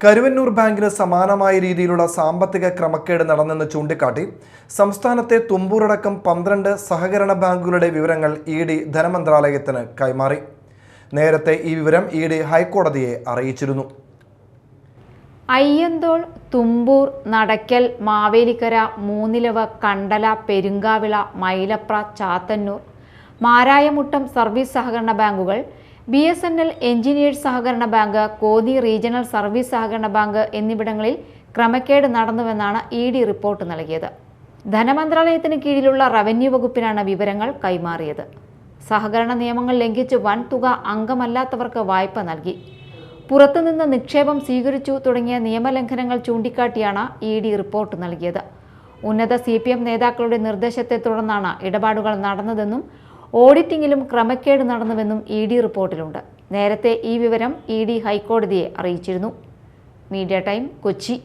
കരുവന്നൂർ ബാങ്കിന് സമാനമായ രീതിയിലുള്ള സാമ്പത്തിക ക്രമക്കേട് നടന്നെന്ന് ചൂണ്ടിക്കാട്ടി സംസ്ഥാനത്തെ തുമ്പൂറടക്കം പന്ത്രണ്ട് സഹകരണ ബാങ്കുകളുടെ വിവരങ്ങൾ ഇ ഡി ധനമന്ത്രാലയത്തിന് കൈമാറി. നേരത്തെ ഈ വിവരം ഇ ഡി ഹൈക്കോടതിയെ അറിയിച്ചിരുന്നു. അയ്യന്തോൾ തുമ്പൂർ നടക്കൽ മാവേലിക്കര മൂന്നിലവ് കണ്ടല പെരുങ്കാവിള മൈലപ്ര ചാത്തന്നൂർ മാരായമുട്ടം സർവീസ് സഹകരണ ബാങ്കുകൾ B S N L engineers സഹകരണ ബാങ്ക് കോതി റീജിയണൽ സർവീസ് സഹകരണ ബാങ്ക് എന്നിവിടങ്ങളിൽ ക്രമക്കേട് നടന്നുവെന്നാണ് ഇ ഡി റിപ്പോർട്ട് നൽകിയത്. ധനമന്ത്രാലയത്തിന് കീഴിലുള്ള റവന്യൂ വകുപ്പിനാണ് വിവരങ്ങൾ കൈമാറിയത്. സഹകരണ നിയമങ്ങൾ ലംഘിച്ച് വൻതുക അംഗമല്ലാത്തവർക്ക് വായ്പ നൽകി. പുറത്തുനിന്ന് നിക്ഷേപം സ്വീകരിച്ചു തുടങ്ങിയ നിയമലംഘനങ്ങൾ ചൂണ്ടിക്കാട്ടിയാണ് ഇ ഡി റിപ്പോർട്ട് നൽകിയത്. ഉന്നത സി പി എം നേതാക്കളുടെ നിർദ്ദേശത്തെ തുടർന്നാണ് ഇടപാടുകൾ നടന്നതെന്നും ഓഡിറ്റിംഗിലും ക്രമക്കേട് നടന്നുവെന്നും ഇ ഡി റിപ്പോർട്ടിലുണ്ട്. നേരത്തെ ഈ വിവരം ഇ ഡി ഹൈക്കോടതിയെ അറിയിച്ചിരുന്നു. Media time Kochi.